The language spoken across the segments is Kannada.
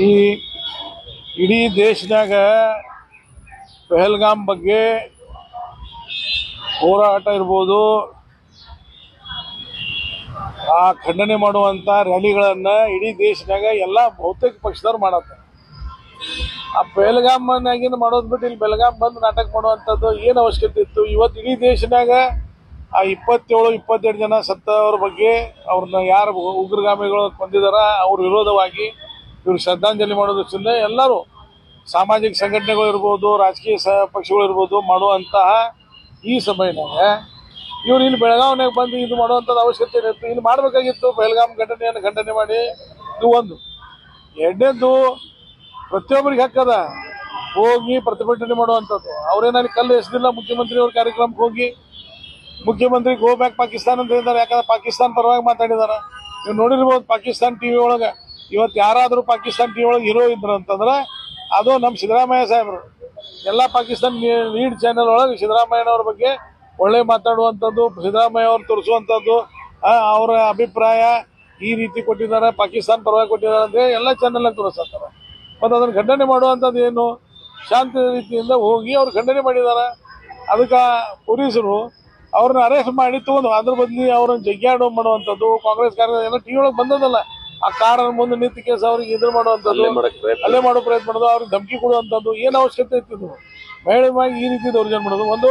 ಈ ಇಡೀ ದೇಶದಾಗ ಪೆಹಲ್ಗಾಮ್ ಬಗ್ಗೆ ಹೋರಾಟ ಇರ್ಬೋದು. ಆ ಖಂಡನೆ ಮಾಡುವಂತ ರ್ಯಾಲಿಗಳನ್ನು ಇಡೀ ದೇಶದಾಗ ಎಲ್ಲ ಬಹುತೇಕ ಪಕ್ಷದವ್ರು ಮಾಡತ್ತ. ಆ ಬೆಳಗಾಮನಾಗಿಂದ ಮಾಡೋದು ಬಿಟ್ಟು ಇಲ್ಲಿ ಬೆಳಗಾಂ ಬಂದು ನಾಟಕ ಮಾಡುವಂಥದ್ದು ಏನು ಅವಶ್ಯಕತೆ ಇತ್ತು? ಇವತ್ತು ಇಡೀ ದೇಶದಾಗ ಆ ಇಪ್ಪತ್ತೇಳು, ಇಪ್ಪತ್ತೆರಡು ಜನ ಸತ್ತವ್ರ ಬಗ್ಗೆ ಅವ್ರನ್ನ ಯಾರು ಉಗ್ರಗಾಮಿಗಳು ಕೊಂದಿದಾರ ಅವ್ರ ವಿರೋಧವಾಗಿ ಇವ್ರು ಶ್ರದ್ಧಾಂಜಲಿ ಮಾಡೋದಕ್ಕಿಂತ ಎಲ್ಲರೂ ಸಾಮಾಜಿಕ ಸಂಘಟನೆಗಳು ಇರ್ಬೋದು, ರಾಜಕೀಯ ಸ, ಪಕ್ಷಗಳು ಇರ್ಬೋದು ಮಾಡುವಂತಹ ಈ ಸಮಯದಾಗ ಇವ್ರು ಇಲ್ಲಿ ಬೆಳಗಾವಿನಾಗ ಬಂದು ಇದು ಮಾಡುವಂಥದ್ದು ಅವಶ್ಯಕತೆ ಇತ್ತು ಇಲ್ಲಿ ಮಾಡಬೇಕಾಗಿತ್ತು ಬೆಳಗಾಂ ಘಟನೆಯನ್ನು ಖಂಡನೆ ಮಾಡಿ. ಇದು ಒಂದು. ಎರಡನೇದು ಪ್ರತಿಯೊಬ್ಬರಿಗೆ ಹಕ್ಕದ ಹೋಗಿ ಪ್ರತಿಭಟನೆ ಮಾಡುವಂಥದ್ದು. ಅವ್ರೇನಲ್ಲಿ ಕಲ್ಲು ಎಸ್ದಿಲ್ಲ, ಮುಖ್ಯಮಂತ್ರಿ ಅವ್ರ ಕಾರ್ಯಕ್ರಮಕ್ಕೆ ಹೋಗಿ ಮುಖ್ಯಮಂತ್ರಿ ಗೋ ಬ್ಯಾಕ್ ಪಾಕಿಸ್ತಾನ ಅಂತ ಹೇಳಿದ್ದಾರೆ. ಯಾಕಂದ್ರೆ ಪಾಕಿಸ್ತಾನ ಪರವಾಗಿ ಮಾತಾಡಿದ್ದಾರೆ. ನೀವು ನೋಡಿರ್ಬೋದು ಪಾಕಿಸ್ತಾನ ಟಿವಿ ಒಳಗೆ ಇವತ್ತು ಯಾರಾದರೂ ಪಾಕಿಸ್ತಾನ ಟಿವಿ ಒಳಗೆ ಹೀರೋ ಇದ್ರು ಅಂತಂದ್ರೆ ಅದು ನಮ್ಮ ಸಿದ್ದರಾಮಯ್ಯ ಸಾಹೇಬರು. ಎಲ್ಲ ಪಾಕಿಸ್ತಾನ ಲೀಡ್ ಚಾನೆಲ್ ಒಳಗೆ ಸಿದ್ದರಾಮಯ್ಯನವ್ರ ಬಗ್ಗೆ ಒಳ್ಳೆ ಮಾತಾಡುವಂಥದ್ದು, ಸಿದ್ದರಾಮಯ್ಯ ಅವ್ರು ತೋರಿಸುವಂಥದ್ದು ಅವರ ಅಭಿಪ್ರಾಯ ಈ ರೀತಿ ಕೊಟ್ಟಿದ್ದಾರೆ, ಪಾಕಿಸ್ತಾನ ಪರವಾಗಿ ಕೊಟ್ಟಿದ್ದಾರೆ ಅಂದರೆ ಎಲ್ಲ ಚಾನೆಲ್ನಾಗ ತೋರಿಸ್ತಾರೆ ಮತ್ತು ಅದನ್ನು ಖಂಡನೆ ಮಾಡುವಂಥದ್ದು ಏನು? ಶಾಂತ ರೀತಿಯಿಂದ ಹೋಗಿ ಅವ್ರು ಖಂಡನೆ ಮಾಡಿದ್ದಾರೆ. ಅದಕ್ಕೆ ಪೊಲೀಸರು ಅವ್ರನ್ನ ಅರೆಸ್ಟ್ ಮಾಡಿ ತಗೊಂಡು, ಅದ್ರ ಬದಲಿ ಅವ್ರನ್ನ ಜಗ್ಗಾಡೋ ಮಾಡುವಂಥದ್ದು, ಕಾಂಗ್ರೆಸ್ ಕಾರ್ಯ ಎಲ್ಲ ಟಿ ಒಳಗೆ ಬಂದದಲ್ಲ ಆ ಕಾರ್ ಮುಂದೆ ನಿಂತು ಕೇಸ್ ಅವ್ರಿಗೆ ಇದ್ರ ಮಾಡುವಂಥದ್ದು ಅಲ್ಲೇ ಮಾಡೋ ಪ್ರಯತ್ನ ಮಾಡೋದು ಅವ್ರಿಗೆ ಧಮಕಿ ಕೊಡುವಂಥದ್ದು ಏನು ಅವಶ್ಯಕತೆ ಇತ್ತು ಮಹಿಳೆ ಮ್ಯಾಗ ಈ ರೀತಿ ದೌರ್ಜನ್ಯ ಮಾಡೋದು. ಒಂದು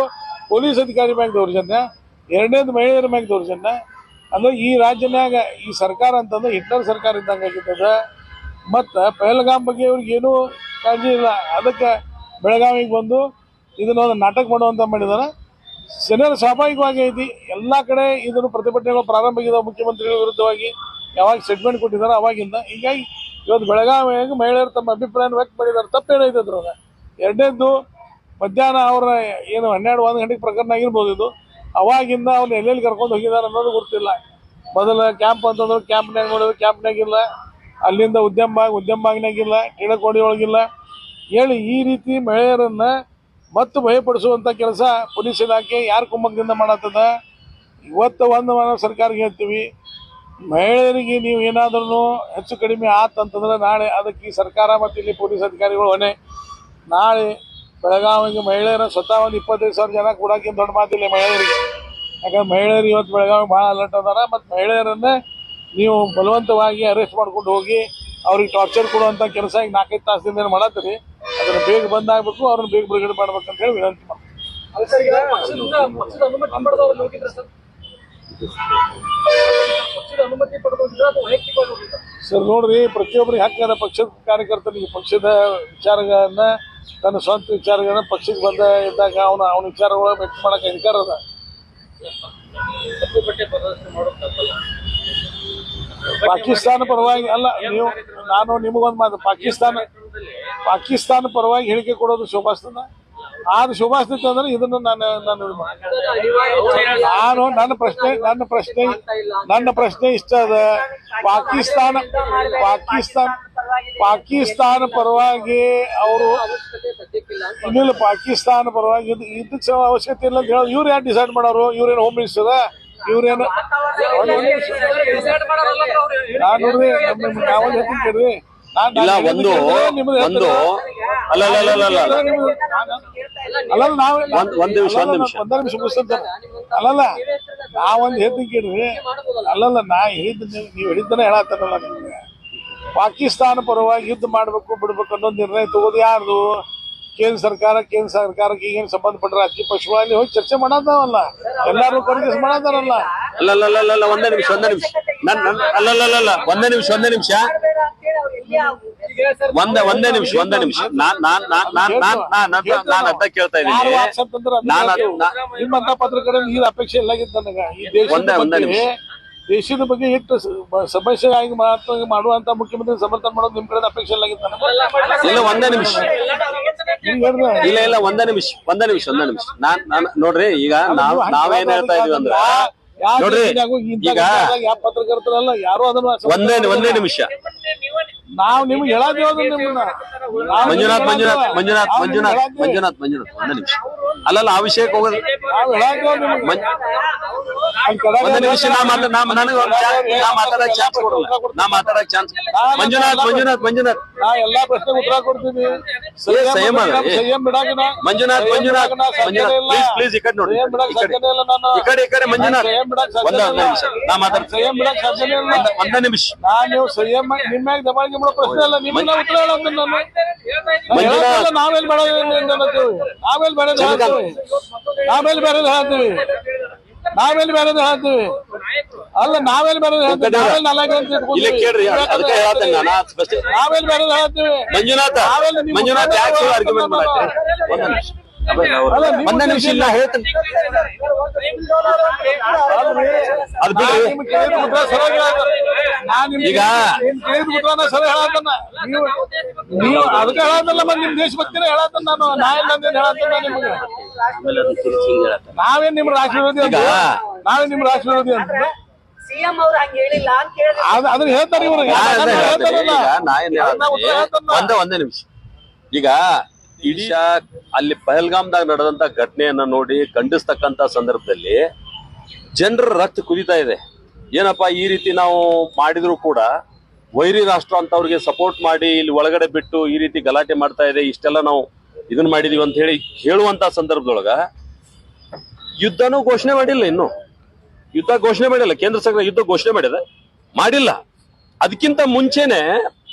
ಪೊಲೀಸ್ ಅಧಿಕಾರಿ ಮ್ಯಾಗ ದೌರ್ಜನ್ಯ ಎರಡನೇದು ಮಹಿಳೆಯರ ಮ್ಯಾಗ ದೌರ್ಜನ್ಯ. ಅಂದ್ರೆ ಈ ರಾಜ್ಯನಾಗ ಈ ಸರ್ಕಾರ ಅಂತಂದ್ರೆ ಹಿಟ್ಲರ್ ಸರ್ಕಾರ ಇದ್ದಂಗೆ ಆಗಿರ್ತದ. ಮತ್ತು ಪಹಲ್ಗಾಮ್ ಬಗ್ಗೆ ಅವ್ರಿಗೆ ಏನೂ ಕಾಳಜಿ ಇಲ್ಲ. ಅದಕ್ಕೆ ಬೆಳಗಾವಿಗೆ ಬಂದು ಇದನ್ನೊಂದು ನಾಟಕ ಮಾಡುವಂತ ಮಾಡಿದಾರೆ. ಜನರು ಸ್ವಾಭಾವಿಕವಾಗಿ ಐತಿ. ಎಲ್ಲ ಕಡೆ ಇದನ್ನು ಪ್ರತಿಭಟನೆಗಳು ಪ್ರಾರಂಭ ಆಗಿದಾವೆ ಮುಖ್ಯಮಂತ್ರಿಗಳ ವಿರುದ್ಧವಾಗಿ. ಯಾವಾಗ ಸೆಗ್ಮೆಂಟ್ ಕೊಟ್ಟಿದ್ದಾರೆ ಅವಾಗಿಂದ. ಹೀಗಾಗಿ ಇವತ್ತು ಬೆಳಗಾವಿಯಾಗಿ ಮಹಿಳೆಯರು ತಮ್ಮ ಅಭಿಪ್ರಾಯನ ವ್ಯಕ್ತ ಮಾಡಿದ್ದಾರೆ. ತಪ್ಪೇನೈತೆ ಅದ್ರಾಗ ಎರಡನೇದ್ದು, ಮಧ್ಯಾಹ್ನ ಅವರ ಏನು ಹನ್ನೆರಡು ಒಂದು ಗಂಟೆಗೆ ಪ್ರಕರಣ ಆಗಿರ್ಬೋದು ಇದು. ಅವಾಗಿಂದ ಅವ್ನು ಎಲ್ಲೆಲ್ಲಿ ಕರ್ಕೊಂಡು ಹೋಗಿದ್ದಾರೆ ಅನ್ನೋದು ಗೊತ್ತಿಲ್ಲ. ಮೊದಲು ಕ್ಯಾಂಪ್ ಅಂತಂದ್ರೆ ಕ್ಯಾಂಪ್ನಾಗ ನೋಡಿದ್ರು ಕ್ಯಾಂಪ್ನಾಗ ಇಲ್ಲ. ಅಲ್ಲಿಂದ ಉದ್ಯಮ ಬಾಗ್ ಉದ್ಯಮ ಬಾಗ್ನಾಗಿಲ್ಲ ಟಿಳಕೋಡಿ ಒಳಗಿಲ್ಲ ಹೇಳಿ ಈ ರೀತಿ ಮಹಿಳೆಯರನ್ನು ಮತ್ತು ಭಯಪಡಿಸುವಂಥ ಕೆಲಸ ಪೊಲೀಸ್ ಇಲಾಖೆ ಯಾರು ಕುಮ್ಮಕ್ಕದಿಂದ ಮಾಡತ್ತದ? ಇವತ್ತು ಒಂದು ಸರ್ಕಾರಕ್ಕೆ ಹೇಳ್ತೀವಿ. ಮಹಿಳೆಯರಿಗೆ ನೀವು ಏನಾದ್ರೂ ಹೆಚ್ಚು ಕಡಿಮೆ ಆತಂತಂದ್ರೆ ನಾಳೆ ಅದಕ್ಕೆ ಸರ್ಕಾರ ಮತ್ತು ಇಲ್ಲಿ ಪೊಲೀಸ್ ಅಧಿಕಾರಿಗಳು ಹೊಣೆ. ನಾಳೆ ಬೆಳಗಾವಿಗೆ ಮಹಿಳೆಯರ ಸ್ವತಃ ಒಂದು ಇಪ್ಪತ್ತೈದು ಸಾವಿರ ಜನ ಕೊಡೋಕ್ಕಿಂತ ದೊಡ್ಡ ಮಾತಿಲ್ಲ ಮಹಿಳೆಯರಿಗೆ. ಯಾಕಂದ್ರೆ ಮಹಿಳೆಯರು ಇವತ್ತು ಬೆಳಗಾವಿ ಭಾಳ ಅಲರ್ಟ್ ಅದಾರ. ಮತ್ತು ಮಹಿಳೆಯರನ್ನೇ ನೀವು ಬಲವಂತವಾಗಿ ಅರೆಸ್ಟ್ ಮಾಡ್ಕೊಂಡು ಹೋಗಿ ಅವ್ರಿಗೆ ಟಾರ್ಚರ್ ಕೊಡುವಂಥ ಕೆಲಸ ಈಗ ನಾಲ್ಕೈದು ತಾಸದಿಂದ ಮಾಡತ್ತೀರಿ? ಅದನ್ನು ಬೇಗ ಬಂದಾಗಬೇಕು, ಅವ್ರನ್ನ ಬೇಗ ಬಿಡುಗಡೆ ಮಾಡ್ಬೇಕಂತ ಹೇಳಿ ವಿನಂತಿ ಮಾಡ್ತೀನಿ. ಸರ್ ಅನುಮತಿ ನೋಡ್ರಿ ಪ್ರತಿಯೊಬ್ಬರಿಗೆ ಹಕ್ಕದ ಪಕ್ಷದ ಕಾರ್ಯಕರ್ತನಿಗೆ ಪಕ್ಷದ ವಿಚಾರಗಳನ್ನ ತನ್ನ ಸ್ವಂತ ವಿಚಾರಗಳನ್ನ ಪಕ್ಷಕ್ಕೆ ಬಂದ ಇದ್ದಾಗ ಅವನ ಅವನ ವಿಚಾರಗಳ ವ್ಯಕ್ತ ಮಾಡಕ್ಕೆ ಅಧಿಕಾರ ಅದ. ಪಾಕಿಸ್ತಾನ ಪರವಾಗಿ ಅಲ್ಲ ನೀವು ನಾನು ನಿಮಗೊಂದು ಮಾತು ಪಾಕಿಸ್ತಾನ ಪಾಕಿಸ್ತಾನ ಪರವಾಗಿ ಹೇಳಿಕೆ ಕೊಡೋದು ಶೋಭಾಸ್ತದ? ಆದ್ರೆ ಶೋಭಾಸ್ತೈತೆ ಅಂದ್ರೆ ಇದನ್ನು ನಾನು ನಾನು ನಾನು ನನ್ನ ಪ್ರಶ್ನೆ ನನ್ನ ಪ್ರಶ್ನೆ ನನ್ನ ಪ್ರಶ್ನೆ ಇಷ್ಟ ಅದ. ಪಾಕಿಸ್ತಾನ ಪಾಕಿಸ್ತಾನ ಪಾಕಿಸ್ತಾನ ಪರವಾಗಿ ಅವರು ಇನ್ನಿಲ್ಲ ಪಾಕಿಸ್ತಾನ ಪರವಾಗಿ ಇದು ಇದಕ್ಕೆ ಸಹ ಅವಶ್ಯಕತೆ ಇಲ್ಲ ಅಂತ ಹೇಳಿ ಇವ್ರು ಯಾರು ಡಿಸೈಡ್ ಮಾಡೋರು? ಇವ್ರೇನು ಹೋಮ್ ಮಿನಿಸ್ಟರ್ ಇವ್ರೇನು? ನಾನು ನಾವೊಂದು ಹೇಳ್ತೀನಿ ಕೇಳ್ರಿ ಇಲ್ಲ ಒಂದು ಒಂದು. ಅಲ್ಲ ಒಂದ್- ಒಂದ್ ನಿಮಿಷ, ಒಂದ್ ನಿಮಿಷ. ಒಂದ್ ನಿಮಿಷ ಮುಗಿಸ್ತೇನೆ ಅಲ್ಲಲ್ಲ ನಾವೊಂದು ಹೇಳ್ತೀನಿ ಕೇಳ್ರಿ. ಅಲ್ಲಲ್ಲ ನಾ ಹೇಳಿದ್ ನೀವು ಹೇಳಿದ್ದನ್ನ ಹೇಳತ್ತಲ್ಲ ನಿಮ್ಗೆ. ಪಾಕಿಸ್ತಾನ ಪರವಾಗಿ ಯುದ್ಧ ಮಾಡ್ಬೇಕು ಬಿಡ್ಬೇಕು ಅನ್ನೋ ನಿರ್ಣಯ ತಗೋದು ಯಾರ್ದು? ಕೇಂದ್ರ ಸರ್ಕಾರ ಕೇಂದ್ರ ಸರ್ಕಾರಕ್ಕೆ ಈಗೇನು ಸಂಬಂಧಪಟ್ಟ ರಾಜಕೀಯ ಪಕ್ಷಗಳಲ್ಲಿ ಹೋಗಿ ಚರ್ಚೆ ಮಾಡತ್ತಾವಲ್ಲ ಎಲ್ಲಾರು ಅಲ್ಲ ಅಲ್ಲ, ಅಲ್ಲ ಒಂದೇ ನಿಮಿಷ ಒಂದೇ ನಿಮಿಷ. ನನ್ ನನ್ ಅಲ್ಲ ಅಲ್ಲ ಅಲ್ಲ, ಅಲ್ಲ ಒಂದೇ ನಿಮಿಷ ಒಂದೇ ನಿಮಿಷ. ಒಂದೇ ಒಂದೇ ನಿಮಿಷ ಒಂದೇ ನಿಮಿಷ. ನಾನ್ ನಾನ್ ನಾನ್ ನಾನ್ ನಾನ್ ನಾನ್ ಕೇಳ್ತಾ ಇದ್ದೀನಿ. ನಾನು ನಿಮ್ಮಂತ ಪತ್ರಕರ್ತರ ಅಪೇಕ್ಷೆ ಇಲ್ಲ ನನಗ. ಒಂದೇ- ಒಂದೇ ನಿಮಿಷ. ದೇಶದ ಬಗ್ಗೆ ಎಷ್ಟು ಸಮಸ್ಯೆಗಾಗಿ ಸಮಸ್ಯೆ ಆಗಿ ಮಾತು ಮಾಡುವಂತ ಮುಖ್ಯಮಂತ್ರಿ ಸಮರ್ಥನೆ ಮಾಡೋದು ನಿಮ್ ಕಡೆ ಅಪೇಕ್ಷೆ ಇಲ್ಲ ಇಲ್ಲ ಒಂದೇ ನಿಮಿಷ. ಇಲ್ಲ ಇಲ್ಲ ಒಂದೇ ನಿಮಿಷ ಒಂದೇ ನಿಮಿಷ ಒಂದೇ ನಿಮಿಷ. ನಾನ್ ನಾನ್ ನೋಡ್ರಿ ಈಗ ನಾವ್ ನಾವೇನ್ ಹೇಳ್ತಾ ಇದೀವಿ ಅಂದ್ರ ನೋಡ್ರಿ ಈಗ ಯಾವ ಪತ್ರಕರ್ತರಲ್ಲ ಯಾರು ಅದನ್ನ ಒಂದೇ ಒಂದೇ ನಿಮಿಷ. ನಾವು ನಿಮ್ಗೆ ಮಂಜುನಾಥ್ ಮಂಜುನಾಥ್ ಮಂಜುನಾಥ್ ಮಂಜುನಾಥ್ ಮಂಜುನಾಥ್ ಮಂಜುನಾಥ್ ಒಂದೇ ನಿಮಿಷ. ಅಲ್ಲಲ್ಲ ಆ ವಿಷಯಕ್ಕೆ ಹೋಗೋದು ಒಂದೇ ನಿಮಿಷ ನಾ ಮಾತಾಡ ನನಗೆ ನಾ ಮಾತಾಡಕ್ ಚಾನ್ಸ್ ಕೊಡಲ್ಲ. ನಾ ಮಾತಾಡಕ್ ಚಾನ್ಸ್ ಮಂಜುನಾಥ್ ಮಂಜುನಾಥ್ ಮಂಜುನಾಥ್. ನಾ ಎಲ್ಲಾ ಪ್ರಶ್ನೆಗೆ ಉತ್ತರ ಕೊಡ್ತೀನಿ ಸರಿ ಸಂಯಮ. ಸಂಯಮ ಬಿಡಾಕ ಮಂಜುನಾಥ್ ಮಂಜುನಾಥ್. ಪ್ಲೀಸ್ ಪ್ಲೀಸ್ ಈ ಕಡೆ ನೋಡಿ ಸಂಯಮ ಬಿಡಾಕ ಸಾಧ್ಯನೇ ಇಲ್ಲ ನಾನು. ಈ ಕಡೆ ಈ ಕಡೆ ಮಂಜುನಾಥ್. ಸಂಯಮ ಬಿಡಾಕ ಸಾಧ್ಯನೇ ಇಲ್ಲ. ನಾ ಸಂಯಮ ಬಿಡಾಕ ಸಾಧ್ಯನೇ ಇಲ್ಲ. ಒಂದ- ನಿಮಿಷ. ನಾ ನೀವು ಸಂಯಮ ನಿಮ್ಮ್ಯಾಗ ದಬಾಳಿಕೆ ಮಾಡೋ ಪ್ರಶ್ನೆ ಇಲ್ಲ. ನಿಮ್ಮ ನಾ ಉತ್ತರ ಹೇಳೋದು ನಾನು. ಮಂಜುನಾಥ್. ನಾವೇನ್ ಬೇಡ ಅಂತೀವಿ ನಾವೇನ್ ಹೇಳ್ತೀವಿ. ನಾವೇನ್ ಬೇರೆ ಹೇಳ್ತೀವಿ. ನಾವೇನ್ ಬೇರೆ ಹೇಳ್ತೀವಿ? ಅಲ್ಲ ನಾವೇನ್ ಬೇರೆ ಹೇಳ್ತೀವಿ? ಕೇಳ್ರಿ ಅದಕ್ಕೆ ನಾನು ನಾವೇನ್ ಬೇರೆ ಹೇಳ್ತೀವಿ? ಮಂಜುನಾಥ ಮಂಜುನಾಥ ಯಾಕೆ ಆರ್ಗ್ಯುಮೆಂಟ್ ಒಂದ್ ನಿಮಿಷ ಇಲ್ಲ ಹೇಳ್ತೀನಿ. ಅದ್ ಈಗ- ನಿಮ್ ಕೇಳಿದ್ ಉತ್ತರನ ಸರಿ ಹೇಳತ್ತನ ನೀವು ನೀವು ಅದಕ್ಕೆ ಹೇಳತ್ತಲ್ಲ ಮತ್ತೆ ನಿಮ್ ದೇಶಭಕ್ತಿನ ಹೇಳತ್ತ ನಾನು ನಾ ಹೇಳತ್ತನ ನಿಮ್ಗೆ ನಾವೇನ್ ನಿಮ್ ರಾಷ್ಟ್ರ ವಿರೋಧಿ ಅಂತ? ನಾವೇನ್ ನಿಮ್ ರಾಷ್ಟ್ರ ವಿರೋಧಿ ಅಂತ? ಸಿಎಂ ಅವ್ರು ಹಂಗ ಹೇಳಿಲ್ಲ ಅಂತ ಕೇಳಿದ್ರೆ ಅದ್ ಅದನ್ನ ಹೇಳ್ತಾರೆ ಇವ್ರಿಗೆ ಒಂದೇ ನಿಮಿಷ. ಈಗ ಇಡೀ ಅಲ್ಲಿ ಪಹಲ್ಗಾಮ್ದಾಗ ನಡೆದಂತ ಘಟನೆಯನ್ನ ನೋಡಿ ಖಂಡಿಸ್ತಕ್ಕಂತ ಸಂದರ್ಭದಲ್ಲಿ ಜನರ ರಕ್ತ ಕುದೀತಾ ಇದೆ. ಏನಪ್ಪಾ, ಈ ರೀತಿ ನಾವು ಮಾಡಿದ್ರು ಕೂಡ ವೈರಿ ರಾಷ್ಟ್ರ ಅಂತ ಅವ್ರಿಗೆ ಸಪೋರ್ಟ್ ಮಾಡಿ ಇಲ್ಲಿ ಒಳಗಡೆ ಬಿಟ್ಟು ಈ ರೀತಿ ಗಲಾಟೆ ಮಾಡ್ತಾ ಇದೆ, ಇಷ್ಟೆಲ್ಲ ನಾವು ಇದನ್ನ ಮಾಡಿದೀವಿ ಅಂತ ಹೇಳಿ ಹೇಳುವಂತ ಸಂದರ್ಭದೊಳಗ ಯುದ್ಧನೂ ಘೋಷಣೆ ಮಾಡಿಲ್ಲ ಇನ್ನು. ಯುದ್ಧ ಘೋಷಣೆ ಮಾಡಿಲ್ಲ, ಕೇಂದ್ರ ಸರ್ಕಾರ ಯುದ್ಧ ಘೋಷಣೆ ಮಾಡಿದೆ. ಮಾಡಿಲ್ಲ. ಅದಕ್ಕಿಂತ ಮುಂಚೆನೆ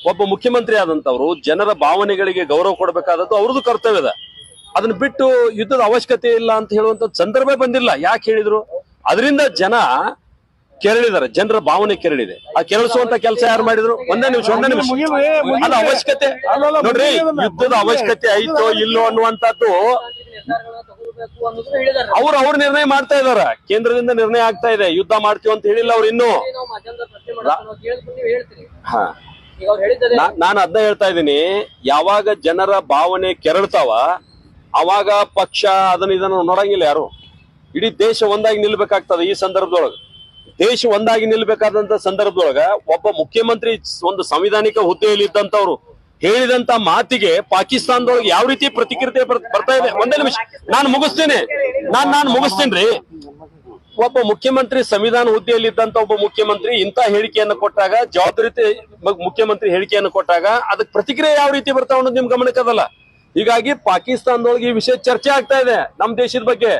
ಒಬ್ಬ ಮುಖ್ಯಮಂತ್ರಿ ಆದಂತವ್ರು ಜನರ ಭಾವನೆಗಳಿಗೆ ಗೌರವ ಕೊಡಬೇಕಾದದ್ದು ಅವ್ರದ್ದು ಕರ್ತವ್ಯದ ಅದನ್ನ ಬಿಟ್ಟು ಯುದ್ಧದ ಅವಶ್ಯಕತೆ ಇಲ್ಲ ಅಂತ ಹೇಳುವಂತ ಸಂದರ್ಭ ಬಂದಿಲ್ಲ. ಯಾಕೆ ಹೇಳಿದ್ರು? ಅದರಿಂದ ಜನ ಕೆರಳಿದ್ದಾರೆ. ಜನರ ಭಾವನೆ ಕೆರಳಿದೆ. ಆ ಕೆರಳಿಸುವಂತ ಕೆಲಸ ಯಾರು ಮಾಡಿದ್ರು? ಒಂದೇ ನಿಮಿಷ ಒಂದೇ ನಿಮಿಷ. ಮುಗಿಲ್ರಿ. ಅವಶ್ಯಕತೆ. ನೋಡ್ರಿ ಯುದ್ಧದ ಅವಶ್ಯಕತೆ ಐತೋ ಇಲ್ಲೋ ಅನ್ನುವಂತದ್ದು ಅವ್ರು ಅವ್ರ ನಿರ್ಣಯ ಮಾಡ್ತಾ ಇದಾರ. ಕೇಂದ್ರದಿಂದ ನಿರ್ಣಯ ಆಗ್ತಾ ಇದೆ. ಯುದ್ಧ ಮಾಡ್ತೀವಿ ಅಂತ ಹೇಳಿಲ್ಲ ಅವ್ರು ಇನ್ನು. ನಾನು ಅದನ್ನ ಹೇಳ್ತಾ ಇದ್ದೀನಿ. ಯಾವಾಗ ಜನರ ಭಾವನೆ ಕೆರಳ್ತಾವ, ಅವಾಗ ಪಕ್ಷ ಅದನ್ನ ಇದನ್ನ ನೋಡಂಗಿಲ್ಲ ಯಾರು. ಇಡೀ ದೇಶ ಒಂದಾಗಿ ನಿಲ್ಬೇಕಾಗ್ತದೆ ಈ ಸಂದರ್ಭದೊಳಗ. ದೇಶ ಒಂದಾಗಿ ನಿಲ್ಬೇಕಾದಂತ ಸಂದರ್ಭದೊಳಗ ಒಬ್ಬ ಮುಖ್ಯಮಂತ್ರಿ ಒಂದು ಸಂವಿಧಾನಿಕ ಹುದ್ದೆಯಲ್ಲಿ ಇದ್ದಂತವ್ರು ಹೇಳಿದಂತ ಮಾತಿಗೆ ಪಾಕಿಸ್ತಾನದೊಳಗೆ ಯಾವ ರೀತಿ ಪ್ರತಿಕ್ರಿಯೆ ಬರ್ತಾ ಇದೆ ಒಂದೇ ನಿಮಿಷ. ನಾನು ಮುಗಿಸ್ತೇನೆ. ನಾನ್ ನಾನು ಮುಗಿಸ್ತೇನ್ರಿ ಒಬ್ಬ ಮುಖ್ಯಮಂತ್ರಿ ಸಂವಿಧಾನ ಹುದ್ದೆಯಲ್ಲಿ ಇದ್ದಂತ ಒಬ್ಬ ಮುಖ್ಯಮಂತ್ರಿ ಇಂತ ಹೇಳಿಕೆಯನ್ನು ಕೊಟ್ಟಾಗ ಜವಾಬ್ದಾರಿ ಮುಖ್ಯಮಂತ್ರಿ ಹೇಳಿಕೆಯನ್ನು ಕೊಟ್ಟಾಗ ಅದಕ್ಕೆ ಪ್ರತಿಕ್ರಿಯೆ ಯಾವ ರೀತಿ ಬರ್ತಾವ ಅನ್ನೋದು ನಿಮ್ ಗಮನಕ್ಕದಲ್ಲ ಹೀಗಾಗಿ ಪಾಕಿಸ್ತಾನದೊಳಗೆ ಈ ವಿಷಯ ಚರ್ಚೆ ಆಗ್ತಾ ಇದೆ ನಮ್ಮ ದೇಶದ ಬಗ್ಗೆ.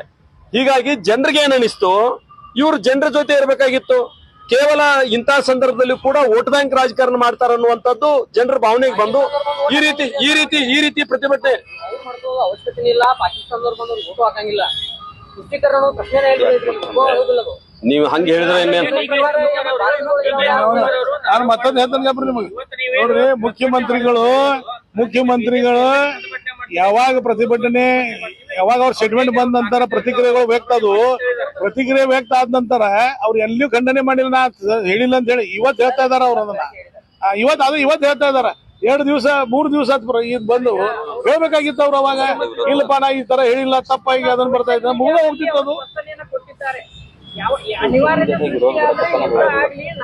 ಹೀಗಾಗಿ ಜನರಿಗೆ ಏನ್ ಅನಿಸ್ತು ಇವ್ರು ಜನರ ಜೊತೆ ಇರಬೇಕಾಗಿತ್ತು. ಕೇವಲ ಇಂತಹ ಸಂದರ್ಭದಲ್ಲಿ ಕೂಡ ವೋಟ್ ಬ್ಯಾಂಕ್ ರಾಜಕಾರಣ ಮಾಡ್ತಾರ ಅನ್ನುವಂಥದ್ದು ಜನರ ಭಾವನೆಗೆ ಬಂದು ಈ ರೀತಿ ಈ ರೀತಿ ಈ ರೀತಿ ಪ್ರತಿಭಟನೆ. ಅದು. ನೀವು ಹಂಗೆ ಹೇಳಿದ್ರೆ ಇನ್ನೇನು? ನಾನು ಮತ್ತೊಂದು ಹೇಳ್ತಾನೆ ನಿಮಗೆ. ನೋಡ್ರಿ ಮುಖ್ಯಮಂತ್ರಿಗಳು ಮುಖ್ಯಮಂತ್ರಿಗಳು ಯಾವಾಗ ಪ್ರತಿಭಟನೆ ಯಾವಾಗ ಅವ್ರ ಸ್ಟೇಟ್ಮೆಂಟ್ ಬಂದ ನಂತರ ಪ್ರತಿಕ್ರಿಯೆಗಳು ವ್ಯಕ್ತ ಅದು ಪ್ರತಿಕ್ರಿಯೆ ವ್ಯಕ್ತ ಆದ ನಂತರ ಅವ್ರು ಎಲ್ಲಿಯೂ ಖಂಡನೆ ಮಾಡಿಲ್ಲ. ನಾ ಹೇಳಿಲ್ಲ ಅಂತ ಹೇಳಿ ಇವತ್ತು ಹೇಳ್ತಾ ಇದಾರ ಅವ್ರು ಅದನ್ನ. ಇವತ್ತು ಅದು ಇವತ್ತು ಹೇಳ್ತಾ ಇದಾರ ಎರಡು ದಿವಸ ಮೂರು ದಿವಸ ಇದು ಬಂದು. ಹೇಳ್ಬೇಕಾಗಿತ್ತು ಅವ್ರು ಅವಾಗ. ಇಲ್ಲಪ್ಪ ನಾ ಈ ತರ ಹೇಳಿಲ್ಲ ತಪ್ಪಾಗಿ ಅದನ್ನ ಬರ್ತಾ ಇದ್ದ ಮುಗಿದ ಹೋಗ್ತಿತ್ತು ಅದು.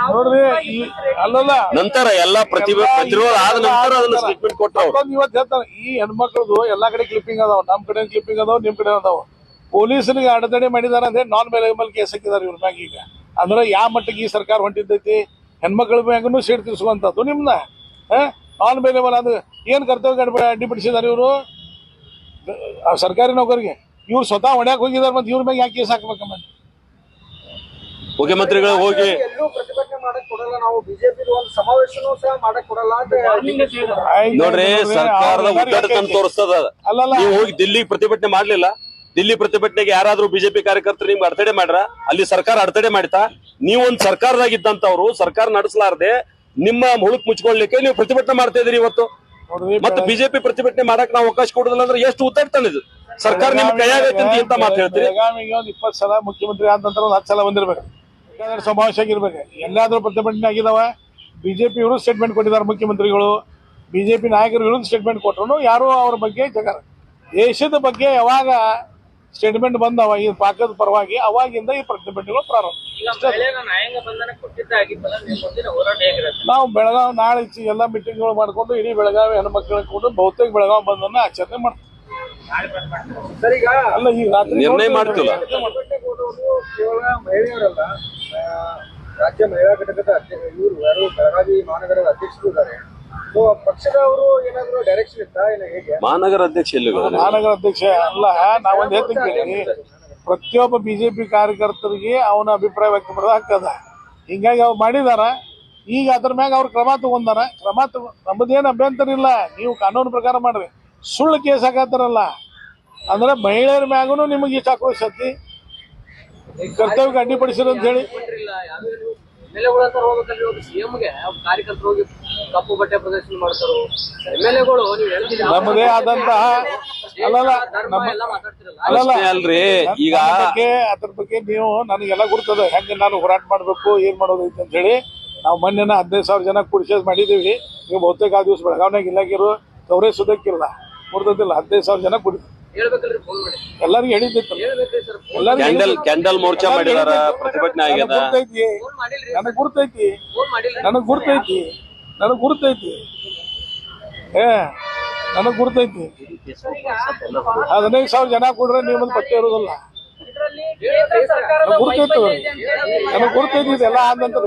ನೋಡ್ರಿ ಈ ಅಲ್ಲಲ್ಲ. ನಂತರ ಎಲ್ಲಾ ಪ್ರತಿಭೆ ಪ್ರತಿರೋಧ ಆದ ನಂತರ ಅದನ್ನ ಸ್ಟೇಟ್ಮೆಂಟ್ ಕೊಟ್ಟರು ಅವ್ರು. ಇವತ್ತು ಹೇಳ್ತಾರೆ ಈ ಹೆಣ್ಮಕ್ಳದು ಎಲ್ಲಾ ಕಡೆ ಕ್ಲಿಪ್ಪಿಂಗ್ ಅದಾವ ನಮ್ ಕಡೆ ಕ್ಲಿಪ್ಪಿಂಗ್ ಅದಾವ ನಿಮ್ ಕಡೆ ಅದಾವ. ಪೊಲೀಸರಿಗೆ ಅಡೆತಡೆ ಮಾಡಿದಾರ ಅಂದ್ರೆ ನಾನ್ ಮೇಲೆ ಕೇಸ್ ಹಾಕಿದಾರೆ ಇವ್ರ ಮ್ಯಾಗ ಈಗ. ಅಂದ್ರೆ ಯಾವ ಮಟ್ಟಿಗೆ ಈ ಸರ್ಕಾರ ಹೊಂಟಿದ್ದೈತಿ? ಹೆಣ್ಮಕ್ಳ ಮ್ಯಾಗನು ಸೀಟ್ ತಿರ್ಸುವಂತದ್ದು ನಿಮ್ನ ನಾನ್ ಬೇಲೆಬಲ್ ಅದು ಏನ್ ಕರ್ತವ್ಯ ಅಡ್ಡಿ- ಅಡ್ಡಿಪಡಿಸಿದಾರೆ ಇವರು? ಸರ್ಕಾರಿ ನೌಕರಿಗೆ. ಇವ್ರು ಸ್ವತಃ ಹೊಡ್ಯಾಕ್ ಹೋಗಿದಾರ ಮತ್ತೆ ಇವ್ರ ಮ್ಯಾಗ ಯಾಕೆ ಕೇಸ್ ಹಾಕ್ಬೇಕಮ್ಮ ಮುಖ್ಯಮಂತ್ರಿಗಳು ಹೋಗಿ ಎಲ್ಲೂ ಪ್ರತಿಭಟನೆ ಮಾಡಕ್ ಕೊಡಲ್ಲ. ನಾವು ಬಿಜೆಪಿ ಒಂದು ಸಮಾವೇಶನೂ ಸಹ ಮಾಡಕ್ ಕೊಡಲ್ಲ ಅಂತ ನೋಡ್ರಿ ಸರ್ಕಾರದ ಉದ್ದಟತನ ತೋರಿಸ್ತದ ಅದ. ನೀವು ಹೋಗಿ ದಿಲ್ಲಿ ಪ್ರತಿಭಟನೆ ಮಾಡ್ಲಿಲ್ಲ. ದಿಲ್ಲಿ ಪ್ರತಿಭಟನೆಗೆ ಯಾರಾದ್ರೂ ಬಿಜೆಪಿ ಕಾರ್ಯಕರ್ತರು ನಿಮ್ಗೆ ಅಡ್ತಡೆ ಮಾಡ್ರ? ಅಲ್ಲಿ ಸರ್ಕಾರ ಅಡೆತಡೆ ಮಾಡ್ತಾ? ನೀವು ಒಂದ್ ಸರ್ಕಾರದಾಗಿದ್ದಂತವ್ರು ಸರ್ಕಾರ ನಡೆಸಲಾರದೆ ನಿಮ್ಮ ಮುಳುಕ್ ಮುಚ್ಕೊಳ್ಲಿಕ್ಕೆ ನೀವು ಪ್ರತಿಭಟನೆ ಮಾಡ್ತಾ ಇದ್ರಿ ಇವತ್ತು. ಮತ್ತೆ ಬಿಜೆಪಿ ಪ್ರತಿಭಟನೆ ಮಾಡಕ್ ನಾವು ಅವಕಾಶ ಕೊಡುದಿಲ್ಲ ಅಂದ್ರೆ ಎಷ್ಟು ಉದ್ದಟತನ ಇದು? ಸರ್ಕಾರ ನಿಮ್ ಕೈಯಾಗೈತಿ ಅಂತ ಇಂತ ಮಾತು ಹೇಳ್ತೀರಿ? ಒಂದ್ ಇಪ್ಪತ್ತು ಸಲ ಮುಖ್ಯಮಂತ್ರಿ ಆದ ನಂತರ ಒಂದ್ ಹತ್ತು ಸಲ ಬಂದಿರ್ಬೇಕು. ಸಮಾವೇಶ ಆಗಿರ್ಬೇಕು ಎಲ್ಲಾದ್ರೂ ಪ್ರತಿಭಟನೆ ಆಗಿದಾವ. ಬಿಜೆಪಿ ಇವರು ಸ್ಟೇಟ್ಮೆಂಟ್ ಕೊಟ್ಟಿದ್ದಾರೆ ಮುಖ್ಯಮಂತ್ರಿಗಳು. ಬಿಜೆಪಿ ನಾಯಕರು ವಿರುದ್ಧ ಸ್ಟೇಟ್ಮೆಂಟ್ ಕೊಟ್ಟರು ಯಾರು ಅವ್ರ ಬಗ್ಗೆ ಜಗ ದೇಶದ ಬಗ್ಗೆ ಯಾವಾಗ ಸ್ಟೇಟ್ಮೆಂಟ್ ಬಂದವ ಈ ಪಾಕದ ಪರವಾಗಿ ಅವಾಗಿಂದ ಈ ಪ್ರತಿಭಟನೆಗಳು ಪ್ರಾರಂಭ. ನಾವು ಬೆಳಗಾವಿ ನಾಳೆ ಎಲ್ಲ ಮೀಟಿಂಗ್ಗಳು ಮಾಡ್ಕೊಂಡು ಇಡೀ ಬೆಳಗಾವಿ ಹೆಣ್ಮಕ್ಳ ಕೂಡ ಬಹುತೇಕ ಬೆಳಗಾವಿ ಬಂದನ್ನ ಆಚರಣೆ ಮಾಡ್ತೀವಿ. ಮಾಡ್ತಿಲ್ಲ ಅಲ್ಲ ಈಗ ರಾತ್ರಿ ನಿರ್ಣಯ ಮಾಡ್ತೀವಲ್ಲ. ಕೇವಲ ಮಹಿಳೆಯರಲ್ಲ ಆ, ರಾಜ್ಯ ಮಹಿಳಾ ಘಟಕದ ಅಧ್ಯಕ್ಷ ಇವರು ಯಾರು ಬೆಳಗಾವಿ ಮಹಾನಗರದ ಅಧ್ಯಕ್ಷರು ಇದ್ದಾರೆ. ಪಕ್ಷದವರು ಏನಾದ್ರು ಡೈರೆಕ್ಷನ್ ಇತ್ತಾ? ಇಲ್ಲ ಹೇಗೆ? ಮಹಾನಗರ ಅಧ್ಯಕ್ಷ? ಮಹಾನಗರ ಅಧ್ಯಕ್ಷ ಅಲ್ಲ ನಾವೊಂದು ಹೇಳ್ತೀನಿ ಪ್ರತಿಯೊಬ್ಬ ಬಿಜೆಪಿ ಕಾರ್ಯಕರ್ತರಿಗೆ ಅವನ ಅಭಿಪ್ರಾಯ ವ್ಯಕ್ತಪಡೋದು ಹಾಕದ ಹಿಂಗಾಗಿ ಅವ್ರು ಮಾಡಿದಾರ. ಈಗ ಅದ್ರ ಮ್ಯಾಗ ಅವ್ರು ಕ್ರಮ ತಗೊಂಡಾರ. ಕ್ರಮ ತಗೊ ನಮ್ಮದೇನು ಅಭ್ಯಂತರ ಇಲ್ಲ. ನೀವು ಕಾನೂನು ಪ್ರಕಾರ ಮಾಡ್ರಿ. ಸುಳ್ಳು ಕೇಸ್ ಹಾಕತ್ತಾರಲ್ಲ. ಅಂದ್ರೆ ಮಹಿಳೆಯರ ಮ್ಯಾಗೂ ನಿಮಗೆ ಇಷ್ಟ ಆಕ್ರೋಶ ಐತಿ ಕರ್ತವ್ಯಕ್ಕೆ ಅಡ್ಡಿಪಡಿಸಿರಂತ ಹೇಳಿ. ಇಲ್ಲ ಅಂತ ಎಗಳ ಹತ್ರ ಗೆ ಸಿಎಂಗೆ ಕಾರ್ಯಕರ್ತರು ಹೋಗಿ ಕಪ್ಪು ಬಟ್ಟೆ ಪ್ರದರ್ಶನ ಮಾಡ್ತಾರೋ? ಎಂ ಗಳು ಎಗಳು ನೀವು ಹೇಳ್ತೀರಿ ನಮ್ಮದೇ ಆದಂತಹ ಅಲ್ಲಲ್ಲ ಧರ್ಮ ನಮ್ಮ ಎಲ್ಲ ಮಾತಾಡ್ತಿರಲ್ಲ. ಅಲ್ಲಲ್ಲ ಪ್ರಶ್ನೆ ಅಲ್ರಿ ಈಗ ನನ್ನ ಬಗ್ಗೆ ಅದ್ರ ಬಗ್ಗೆ ನೀವು ನನಗೆಲ್ಲ ಗುರ್ತದ. ಹೆಂಗೆ ನಾನು ಹೋರಾಟ ಮಾಡಬೇಕು ಏನ್ ಮಾಡೋದೈತೆ ಅಂತ ಹೇಳಿ ನಾವು ಮೊನ್ನೆನ ಹದಿನೈದು ಸಾವಿರ ಜನ ಕುಡಿಸೋದು ಮಾಡಿದೀವಿ. ನೀವು ಬಹುತೇಕ ಆ ದಿವಸ ಬೆಳಗಾವ್ನಾಗ ಇಲ್ಲಾಗಿರೋ ಕವರೇಜ್ ಸುದಕ್ಕಿಲ್ಲ ಮುರ್ದಿಲ್ಲ ಹದಿನೈದು ಸಾವಿರ ಜನ ಕುಡಿ ಎಲ್ಲರಿಗೂ ಸರ್ ಕ್ಯಾಂಡಲ್ ಕ್ಯಾಂಡಲ್ ಮೋರ್ಚಾ ಮಾಡಿದಾರ ಪ್ರತಿಭಟನೆ ನನಗ್ ಆಗ್ಯದ? ಗುರ್ತೈತಿ. ನನಗ್ ಗುರ್ತೈತಿ. ನನಗ್ ಗುರ್ತೈತಿ. ನನಗ್ ಗುರ್ತೈತಿ. ಏ ನನಗ್ ಗುರ್ತೈತಿ. ಹದಿನೈದು ಸಾವಿರ ಜನ ಕೊಡ್ರೆ ನೀವು ಪಟ್ಟಿ ಇರೋದಿಲ್ಲ. ಗುರ್ತೈತು ನನಗ್ ಗುರ್ತೈತಿ ಇದೆಲ್ಲ ಆದಂತ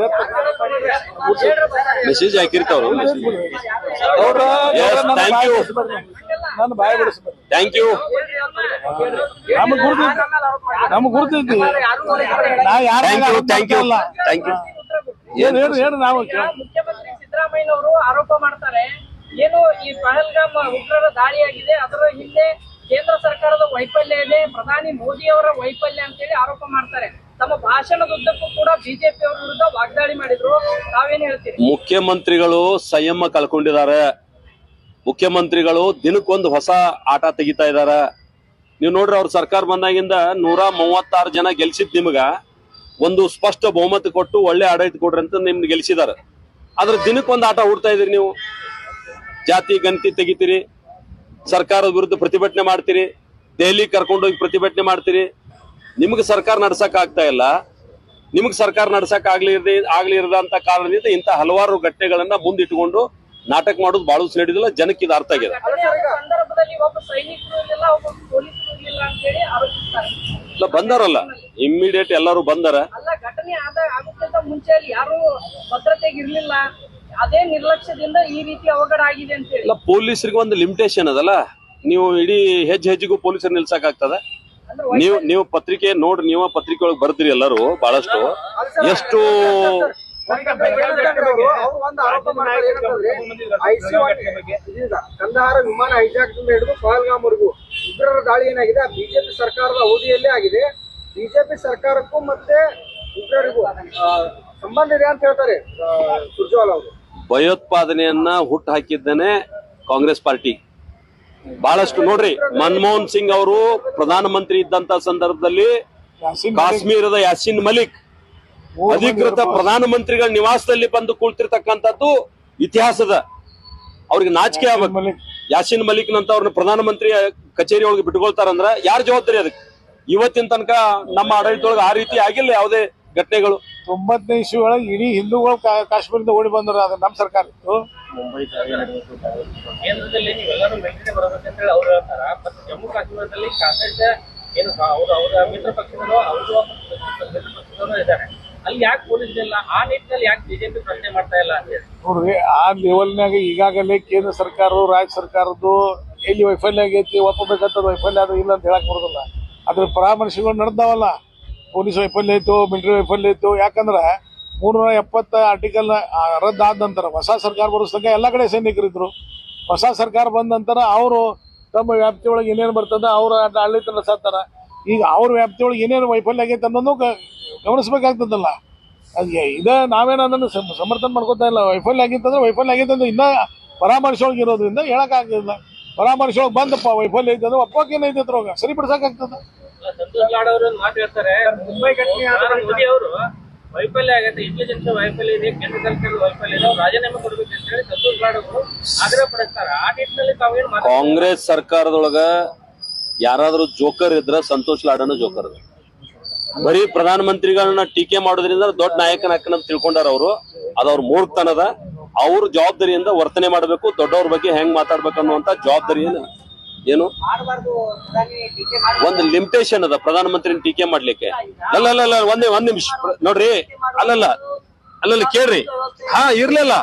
ಮೆಸೇಜ್ ಹಾಕಿರ್ತಾವ್ರು. ಅವ್ರ. ನಾನು ಬಾಯಿ ಬಿಡಿಸ್ಬೇಕು. ಥ್ಯಾಂಕ್ ಯು ನಮಗ್ ಗುರ್ತೈತಿ ನಮಗ್ ಗುರ್ತೈತಿ ಯಾರ thank you thank you thank you ಏನ್ ಹೇಳಿ ಹೇಳಿ ನಾವು ಮುಖ್ಯಮಂತ್ರಿ ಸಿದ್ದರಾಮಯ್ಯನವರು ಆರೋಪ ಮಾಡ್ತಾರೆ. ಏನು ಈ ಪಹಲ್ಗಾಮ್ ಉಗ್ರರ ದಾಳಿಯಾಗಿದೆ. ಅದರ ಹಿಂದೆ ಕೇಂದ್ರ ಸರ್ಕಾರದ ವೈಫಲ್ಯ ಇದೆ. ಪ್ರಧಾನಿ ಮೋದಿ ಅವರ ವೈಫಲ್ಯ ಅಂತೇಳಿ ಆರೋಪ ಮಾಡ್ತಾರೆ. ತಮ್ಮ ಭಾಷಣದುದ್ದಕ್ಕೂ ಕೂಡ ಬಿಜೆಪಿ ಅವರ ವಿರುದ್ಧ ವಾಗ್ದಾಳಿ ಮಾಡಿದ್ರು. ತಾವೇನ್ ಹೇಳ್ತೀರಿ? ಮುಖ್ಯಮಂತ್ರಿಗಳು ಸಂಯಮ ಕಳ್ಕೊಂಡಿದ್ದಾರೆ. ಮುಖ್ಯಮಂತ್ರಿಗಳು ದಿನಕ್ಕೊಂದು ಹೊಸ ಆಟ ತೆಗಿತಾ ಇದಾರ ನೀವು ನೋಡ್ರಿ ಅವ್ರ ಸರ್ಕಾರ ಬಂದಾಗಿಂದ ನೂರ ಮೂವತ್ತಾರು ಜನ ಗೆಲ್ಸಿದ್ ನಿಮ್ಗ ಒಂದು ಸ್ಪಷ್ಟ ಬಹುಮತ ಕೊಟ್ಟು ಒಳ್ಳೆ ಆಡಳಿತ ಕೊಡ್ರಿ ಅಂತ ನಿಮ್ಗೆ ಗೆಲ್ಸಿದಾರ ಆದ್ರೆ ದಿನಕ್ಕೊಂದು ಆಟ ಹೂಡ್ತಾ ಇದ್ರಿ ನೀವು ಜಾತಿ ಗಣತಿ ತೆಗಿತೀರಿ ಸರ್ಕಾರದ ವಿರುದ್ಧ ಪ್ರತಿಭಟನೆ ಮಾಡ್ತೀರಿ ದೆಹಲಿ ಕರ್ಕೊಂಡೋಗಿ ಪ್ರತಿಭಟನೆ ಮಾಡ್ತೀರಿ ನಿಮ್ಗೆ ಸರ್ಕಾರ ನಡ್ಸಕ್ ಆಗ್ತಾ ಇಲ್ಲ ನಿಮ್ಗೆ ಸರ್ಕಾರ ನಡ್ಸಕ್ ಆಗ್ಲಿ ಆಗ್ಲಿರದ ಅಂತ ಕಾರಣದಿಂದ ಇಂಥ ಹಲವಾರು ಘಟನೆಗಳನ್ನ ಮುಂದಿಟ್ಟುಕೊಂಡು ನಾಟಕ ಮಾಡೋದು ಬಹಳ ನಡೆದಿಲ್ಲ ಜನಕ್ಕೆ ಇದು ಅರ್ಥ ಆಗಿದೆ ಇಲ್ಲ ಬಂದಾರಲ್ಲ ಇಮ್ಮಿಡಿಯೇಟ್ ಎಲ್ಲರೂ ಬಂದಾರ ಅಲ್ಲ ಘಟನೆ ಆದ ಮುಂಚೆ ಯಾರು ಭದ್ರತೆಗೆ ಇರ್ಲಿಲ್ಲ ಅದೇ ನಿರ್ಲಕ್ಷ್ಯದಿಂದ ಈ ರೀತಿ ಅವಘಡ ಆಗಿದೆ ಅಂತೇಳಿ ಇಲ್ಲ ಪೊಲೀಸರಿಗೆ ಒಂದು ಲಿಮಿಟೇಷನ್ ಅದಲ್ಲ ನೀವು ಇಡೀ ಹೆಜ್ಜೆ ಹೆಜ್ಜೆಗೂ ಪೊಲೀಸರು ನಿಲ್ಸಕ್ ಆಗ್ತದ ನೀವು ನೀವು ಪತ್ರಿಕೆ ನೋಡ್ರಿ ನೀವು ಪತ್ರಿಕೆ ಒಳಗೆ ಬರ್ತೀರಿ ಎಲ್ಲರೂ ಬಹಳಷ್ಟು ಎಷ್ಟು ಅವರು ಒಂದು ಆರೋಪ ಮಾಡ್ತಾರೆ ಏನಂತಂದ್ರೆ IC-1 ಕಂದಹಾರ ವಿಮಾನ ಹೈಜಾಕ್ ಹಿಡಿದು ಪಹಲ್ಗಾಮ್ ವರೆಗೂ ಉಗ್ರರ ದಾಳಿ ಏನಾಗಿದೆ ಬಿಜೆಪಿ ಸರ್ಕಾರದ ಅವಧಿಯಲ್ಲೇ ಆಗಿದೆ. ಬಿಜೆಪಿ ಸರ್ಕಾರಕ್ಕೂ ಮತ್ತೆ ಉಗ್ರರಿಗೂ ಸಂಬಂಧ ಇದೆ ಅಂತ ಹೇಳ್ತಾರೆ ಆ, ಸುರ್ಜೇವಾಲ ಅವರು. ಭಯೋತ್ಪಾದನೆಯನ್ನ ಹುಟ್ಟು ಹಾಕಿದ್ದೇನೆ ಕಾಂಗ್ರೆಸ್ ಪಾರ್ಟಿ. ಬಹಳಷ್ಟು ನೋಡ್ರಿ ಮನಮೋಹನ್ ಸಿಂಗ್ ಅವರು ಪ್ರಧಾನಮಂತ್ರಿ ಇದ್ದಂತ ಸಂದರ್ಭದಲ್ಲಿ ಯಾಸೀನ್ ಕಾಶ್ಮೀರದ ಯಾಸಿನ್ ಮಲಿಕ್ ಅಧಿಕೃತ ಪ್ರಧಾನ ಪ್ರಧಾನಮಂತ್ರಿಗಳ ನಿವಾಸದಲ್ಲಿ ಬಂದು ಕುಳಿತಿರ್ತಕ್ಕಂಥದ್ದು ಇತಿಹಾಸದ ಅವ್ರಿಗೆ ನಾಚಿಕೆ ಆಗ್ಬೇಕು. ಯಾಸಿನ್ ಮಲಿಕ್ ನಂತ ಅವ್ರನ್ನ ಪ್ರಧಾನಮಂತ್ರಿ ಕಚೇರಿ ಒಳಗೆ ಬಿಟ್ಕೊಳ್ತಾರಂದ್ರ ಯಾರ ಜವಾಬ್ದಾರಿ ಅದಕ್ಕೆ? ಇವತ್ತಿನ ತನಕ ನಮ್ಮ ಆಡಳಿತದೊಳಗೆ ಆ ರೀತಿ ಆಗಿಲ್ಲ ಯಾವುದೇ ಘಟನೆಗಳು. ತೊಂಬತ್ತನೇ ಇಸ್ವಿ ಒಳಗೆ ಇಡೀ ಹಿಂದೂಗಳು ಕಾಶ್ಮೀರದಿಂದ ಓಡಿ ಬಂದ್ರು ಅದು ನಮ್ಮ ಸರ್ಕಾರ. ಇತ್ತು ಕೇಂದ್ರದಲ್ಲಿ ನೀವೆಲ್ಲರೂ ಮೆಲ್ಟನೆ ಬರಬೇಕಂತ ಹೇಳಿ ಅವ್ರು ಹೇಳ್ತಾರ. ಮತ್ತೆ ಜಮ್ಮು ಕಾಶ್ಮೀರದಲ್ಲಿ ಕಾಂಗ್ರೆಸ್ ಏನು ಅವರು ಅವರ ಮಿತ್ರ ಪಕ್ಷಗಳು ಅವರು ಮಿತ್ರ ಪಕ್ಷದವರು ಇದ್ದಾರೆ. ಅಲ್ಲಿ ಯಾಕೆ ಆ ನಿಟ್ಟಿನಲ್ಲಿ ಯಾಕೆ ಬಿಜೆಪಿ ಪ್ರಶ್ನೆ ಮಾಡ್ತಾ ಇಲ್ಲ ಅಂತ ನೋಡ್ರಿ, ಆ ಲೆವೆಲ್ನಾಗ ಈಗಾಗಲೇ ಕೇಂದ್ರ ಸರ್ಕಾರ ರಾಜ್ಯ ಸರ್ಕಾರದ್ದು ಎಲ್ಲಿ ವೈಫಲ್ಯ ಆಗೈತಿ ಒಪ್ಪಬೇಕಂತ ವೈಫಲ್ಯ ಅದು ಇಲ್ಲ ಅಂತ ಹೇಳಕ್ ಬರೋದಿಲ್ಲ. ಅದ್ರ ಪರಾಮರ್ಶೆಗಳು ನಡೆದಾವಲ್ಲ. ಪೊಲೀಸ್ ವೈಫಲ್ಯ ಇತ್ತು ಮಿಲಿಟರಿ ವೈಫಲ್ಯ ಇತ್ತು ಯಾಕಂದ್ರೆ ಮೂರ್ನೂರ ಎಪ್ಪತ್ತ ಆರ್ಟಿಕಲ್ ರದ್ದಾದ ನಂತರ ಹೊಸ ಸರ್ಕಾರ ಬರೋ ತನಕ ಎಲ್ಲ ಕಡೆ ಸೈನಿಕರಿದ್ರು ಹೊಸ ಸರ್ಕಾರ ಬಂದ ನಂತರ ಅವರು ತಮ್ಮ ವ್ಯಾಪ್ತಿಯೊಳಗೆ ಏನೇನು ಅವರು ಅವ್ರ ಆಡಳಿತ ನಡೆಸತ್ತಾರ ಈಗ ಅವ್ರ ವ್ಯಾಪ್ತಿಯೊಳಗೆ ಏನೇನು ವೈಫಲ್ಯ ಆಗೈತೆ ಅನ್ನೋದು ಗಮನಿಸ್ಬೇಕಾಗ್ತದಲ್ಲ. ಅದೇ ಇದ ನಾವೇನು ಅದನ್ನು ಸಮ- ಸಮರ್ಥನೆ ಮಾಡ್ಕೊತಾ ಇಲ್ಲ. ವೈಫಲ್ಯ ಆಗಿತ್ತಂದ್ರೆ ವೈಫಲ್ಯ ಆಗೈತೆ ಅಂದ್ರೆ ಇನ್ನ ಪರಾಮರ್ಶೆಯೊಳಗೆ ಇರೋದ್ರಿಂದ ಹೇಳಕ್ಕಾಗಿಲ್ಲ ಪರಾಮರ್ಶೆಯೊಳಗೆ ಬಂದಪ್ಪ ವೈಫಲ್ಯ ಐತೆ ಅಂದ್ರೆ ಒಪ್ಪಕ್ಕೇನೈತೆ ಅದ್ರೊಳಗೆ ರೋಗ ಸಂತೋಷ್ ಲಾಡ್ ಅವರು ಮಾತು ಹೇಳ್ತಾರೆ ಮುಂಬೈ ಘಟನೆ ಮೋದಿ ಅವರು ವೈಫಲ್ಯ ಆಗತ್ತೆ ಇಂಟೆಲಿಜೆನ್ಸ್ ವೈಫಲ್ಯ ಇದೆ ಕೇಂದ್ರ ಸರ್ಕಾರ ವೈಫಲ್ಯ ಇದೆ ಅವ್ರು ರಾಜೀನಾಮೆ ಕೊಡ್ಬೇಕು ಅಂತ ಹೇಳಿ ಸಂತೋಷ್ ಲಾಡ್ ಅವರು ಆಗ್ರಹ ಪಡಿಸ್ತಾರೆ ಆ ನಿಟ್ಟಿನಲ್ಲಿ ತಾವೇನು ಕಾಂಗ್ರೆಸ್ ಸರ್ಕಾರದೊಳಗ ಯಾರಾದ್ರೂ ಜೋಕರ್ ಇದ್ರ ಸಂತೋಷ್ ಲಾಡನ ಜೋಕರ್ ಬರೀ ಪ್ರಧಾನಮಂತ್ರಿಗಳನ್ನ ಟೀಕೆ ಮಾಡೋದ್ರಿಂದ ದೊಡ್ಡ ನಾಯಕನ ಹಾಕಂತ ತಿಳ್ಕೊಂಡಾರ ಅವರು. ಅದು ಅವ್ರ ಮೂರ್ಖತನದ. ಅವ್ರ ಜವಾಬ್ದಾರಿಯಿಂದ ವರ್ತನೆ ಮಾಡಬೇಕು, ದೊಡ್ಡವ್ರ ಬಗ್ಗೆ ಹೆಂಗ್ ಮಾತಾಡ್ಬೇಕು ಅನ್ನುವಂತ ಜವಾಬ್ದಾರಿಯನ್ನು ಏನು? ಒಂದು ಲಿಮಿಟೇಷನ್ ಅದ ಪ್ರಧಾನಮಂತ್ರಿ ಟೀಕೆ ಮಾಡ್ಲಿಕ್ಕೆ. ಅಲ್ಲ ಅಲ್ಲ ಅಲ್ಲ, ಒಂದೇ ಒಂದ್ ನಿಮಿಷ. ನೋಡ್ರಿ ಅಲ್ಲಲ್ಲ ಅಲ್ಲಲ್ಲ ಕೇಳ್ರಿ. ಹಾ, ಇರ್ಲಿಲ್ಲ.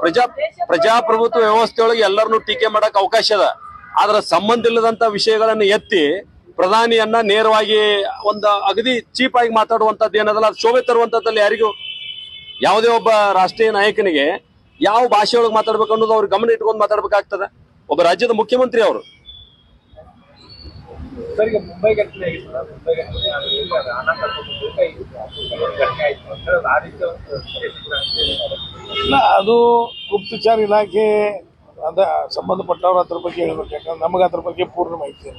ಪ್ರಜಾ, ಪ್ರಜಾಪ್ರಭುತ್ವ ವ್ಯವಸ್ಥೆ ಒಳಗೆ ಎಲ್ಲರನ್ನು ಟೀಕೆ ಮಾಡಕ್ ಅವಕಾಶ ಅದ. ಆದ್ರ ಸಂಬಂಧ ಇಲ್ಲದಂತ ವಿಷಯಗಳನ್ನು ಎತ್ತಿ ಪ್ರಧಾನಿಯನ್ನ ನೇರವಾಗಿ ಒಂದು ಅಗದಿ ಚೀಪ್ ಆಗಿ ಮಾತಾಡುವಂತದ್ದು ಏನದಲ್ಲ ಅದು ಶೋಭೆ ತರುವಂತದ್ದಲ್ಲಿ ಯಾರಿಗೂ ಯಾವುದೇ ಒಬ್ಬ ರಾಷ್ಟ್ರೀಯ ನಾಯಕನಿಗೆ ಯಾವ ಭಾಷೆ ಒಳಗೆ ಮಾತಾಡ್ಬೇಕು ಅನ್ನೋದು ಅವ್ರ ಗಮನ ಇಟ್ಕೊಂಡು ಮಾತಾಡ್ಬೇಕಾಗ್ತದೆ. ಒಬ್ಬ ರಾಜ್ಯದ ಮುಖ್ಯಮಂತ್ರಿ ಅವರು. ಅದು ಗುಪ್ತಚರ ಇಲಾಖೆ ಅದ ಸಂಬಂಧಪಟ್ಟವ್ರು ಅದ್ರ ಬಗ್ಗೆ ಹೇಳ್ಬೇಕು. ಯಾಕಂದ್ರೆ ನಮಗೆ ಅದ್ರ ಬಗ್ಗೆ ಪೂರ್ಣ ಮಾಹಿತಿ.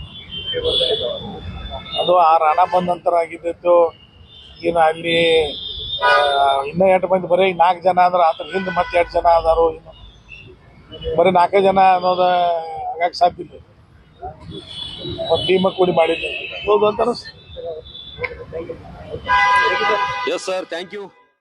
ಅದು ಆ ರಾಣ ಬಂದ ನಂತರ ಆಗಿದ್ದು ಏನು ಅಲ್ಲಿ ಇನ್ನೂ ಎಂಟು ಮಂದಿ, ಬರೀ ನಾಲ್ಕು ಜನ ಅಂದ್ರೆ ಅದ್ರ ಹಿಂದೆ ಮತ್ತೆ ಎರಡು ಜನ ಅದಾರು ಇನ್ನು ಬರೀ ನಾಲ್ಕೇ ಜನ ಅನ್ನೋದು ಆಗಕ್ಕೆ ಸಾಧ್ಯ ಇಲ್ಲ. ಒಂದು ಟೀಮ ಕೂಡಿ ಮಾಡಿದ್ದೆ. ಹೌದು ಅಂತ ಎಸ್ ಸರ್ ಥ್ಯಾಂಕ್ ಯು